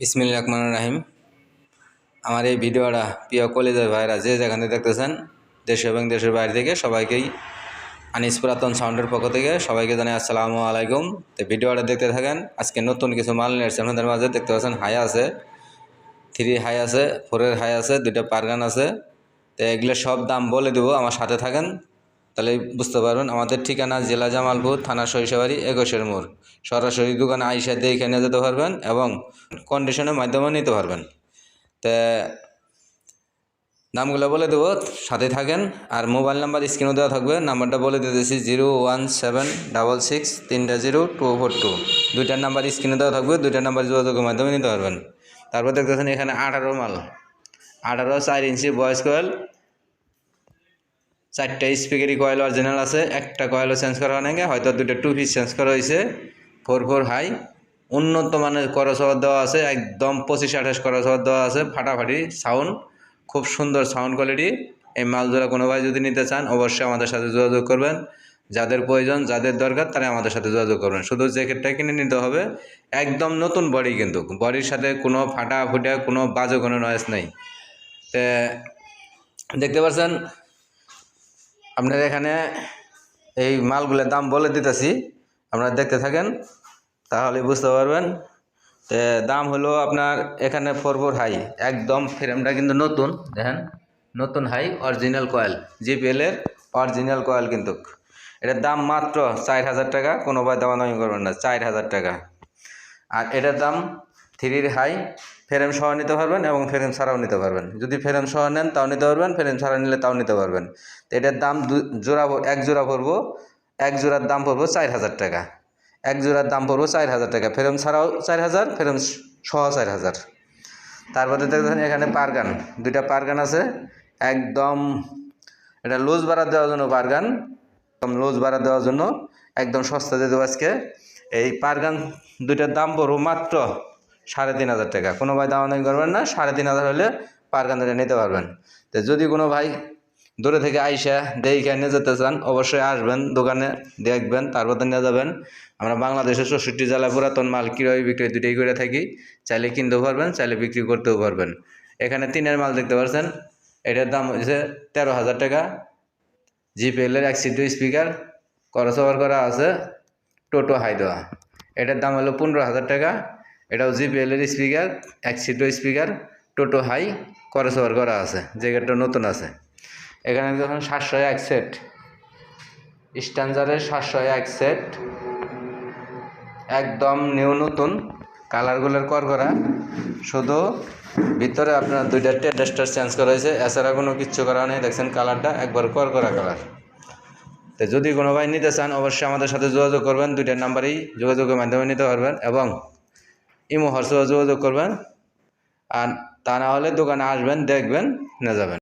বিসমিল্লা রহমান রাহিম। আমার এই ভিডিওটা প্রিয় কলেজের ভাইরা যে যেখানে দেখতেছেন, দেশ এবং দেশের বাইরে থেকে সবাইকেই আনিস পুরাতন সাউন্ডের পক্ষ থেকে সবাইকে জানাই আসসালামু আলাইকুম। তো ভিডিওটা দেখতে থাকেন, আজকে নতুন কিছু মাল নিয়ে এসেছে আপনাদের মাঝে দেখতে পাচ্ছেন হাই আছে থ্রি হাই আছে ফোরের হাই আছে, দুইটা পারগান আছে। তো এগুলো সব দাম বলে দেবো, আমার সাথে থাকেন। তাহলে বুঝতে পারবেন আমাদের ঠিকানা জেলা জামালপুর, থানা সরিষাবাড়ি, একুশের মোড়। সরাসরি দোকানে আইসা দিয়ে এখানে যেতে পারবেন এবং কন্ডিশনের মাধ্যমে নিতে পারবেন। তা নামগুলো বলে দেবো, সাথে থাকেন। আর মোবাইল নাম্বার স্ক্রিনও দেওয়া থাকবে, নাম্বারটা বলে দিতেছি zero one seven double six তিনটা জিরো টু ফোর টু। দুইটার নাম্বার স্ক্রিনে দেওয়া থাকবে, দুইটার নাম্বার যোগাযোগের মাধ্যমে নিতে পারবেন। তারপর দেখতেছেন এখানে আঠারো মাল। আঠারো চার ইঞ্চি বয়স চারটা স্পিকারি কয়েল অরিজিনাল আছে, একটা কয়েলও চেঞ্জ করা হয় নাকি হয়তো দুটো টু পিস চেঞ্জ করা হয়েছে ফোর ফোর হাই উন্নত মানের করসবার দেওয়া আছে, একদম পঁচিশ, আঠাশ করসবার দেওয়া আছে, ফাটাফাটি সাউন্ড খুব সুন্দর সাউন্ড কোয়ালিটি এই মালজোড়া কোনো ভাই যদি নিতে চান, অবশ্যই আমাদের সাথে যোগাযোগ করবেন, যাদের প্রয়োজন, যাদের দরকার তারা আমাদের সাথে যোগাযোগ করবেন, শুধু জ্যাকেটটা কিনে নিতে হবে, একদম নতুন বডি কিন্তু বডির সাথে কোনো ফাটা ফুটা কোনো বাজে কোনো নয়েস নেই, তে দেখতে পাচ্ছেন আপনার এখানে এই মালগুলোর দাম বলে দিতেছি। আপনারা দেখতে থাকেন, তাহলে বুঝতে পারবেন দাম হলো আপনার এখানে ফোর হাই। একদম ফ্রেমটা কিন্তু নতুন, দেখেন, নতুন হাই অরিজিনাল কয়েল জিপিএলের অরিজিনাল কয়েল কিন্তু। এটার দাম মাত্র চার হাজার টাকা, কোনো ভাই দামাদামি করবেন না, চার হাজার টাকা। আর এটার দাম থ্রির হাই, ফ্রেম সহ নিতে পারবেন এবং ফ্রেম ছাড়াও নিতে পারবেন। যদি ফ্রেম সহ নেন, তাও নিতে পারবেন, ফ্রেম ছাড়া নিলে তাও নিতে পারবেন। তো এটার দাম জোড়া এক জোড়া পড়ব, এক জোড়ার দাম পড়ব চার হাজার টাকা। এক জোড়ার দাম পড়ব চার হাজার টাকা। ফ্রেম ছাড়াও চার হাজার, ফ্রেম সহ চার হাজার। তারপরে দেখবেন এখানে পারগান, দুইটা পারগান আছে। একদম এটা লোজ বাড়া দেওয়ার জন্য পারগান, একদম লোজ বাড়া দেওয়ার জন্য, একদম সস্তা দিয়ে দেবো আজকে। এই পারগান দুইটার দাম পড়ব মাত্র সাড়ে তিন হাজার টাকা। কোনো ভাই দাম দামাদামি করবেন না, সাড়ে তিন হাজার হলে পারগান দুটা নিতে পারবেন। তো যদি কোনো ভাই দূরে থেকে আইসা দেখে নিয়ে যেতে চান, অবশ্যই আসবেন, দোকানে দেখবেন, তারপর নিয়ে যাবেন। আমরা বাংলাদেশের চৌষট্টি জেলায় পুরাতন মাল, ক্রয়, বিক্রয় দুটোই করে থাকি। চাইলে কিনতেও পারবেন, চাইলে বিক্রি করতেও পারবেন। এখানে তিনের মাল দেখতে পাচ্ছেন, এটার দাম হচ্ছে তেরো হাজার টাকা। জিপিএলের এক স্পিকার করসওভার করা আছে টোটো হাই দেওয়া এটার দাম হলো পনেরো হাজার টাকা। এটাও জিপিএলের স্পিকার, এক সিডু স্পিকার, টোটো হাই, করসওভার করা আছে জায়গাটা নতুন আছে। এখানে দেখুন সাতশো এক সেট। স্ট্যান্ডারের সাতশো এক সেট। একদম নিউ নতুন, কালারগুলোর কর করা শুধু ভিতরে আপনার দুইটা টেডেস্টার চেঞ্জ করা হয়েছে। এছাড়া কোনো কিচ্ছু করা নেই। দেখছেন কালারটা একবার কর করা কালার। তো যদি কোনো ভাই নিতে চান, অবশ্যই আমাদের সাথে যোগাযোগ করবেন। দুইটার নাম্বারেই যোগাযোগের মাধ্যমে নিতে পারবেন এবং ইমো হোয়াটসঅ্যাপে যোগাযোগ করবেন আর তা না হলে দোকানে আসবেন দেখবেন না যাবেন।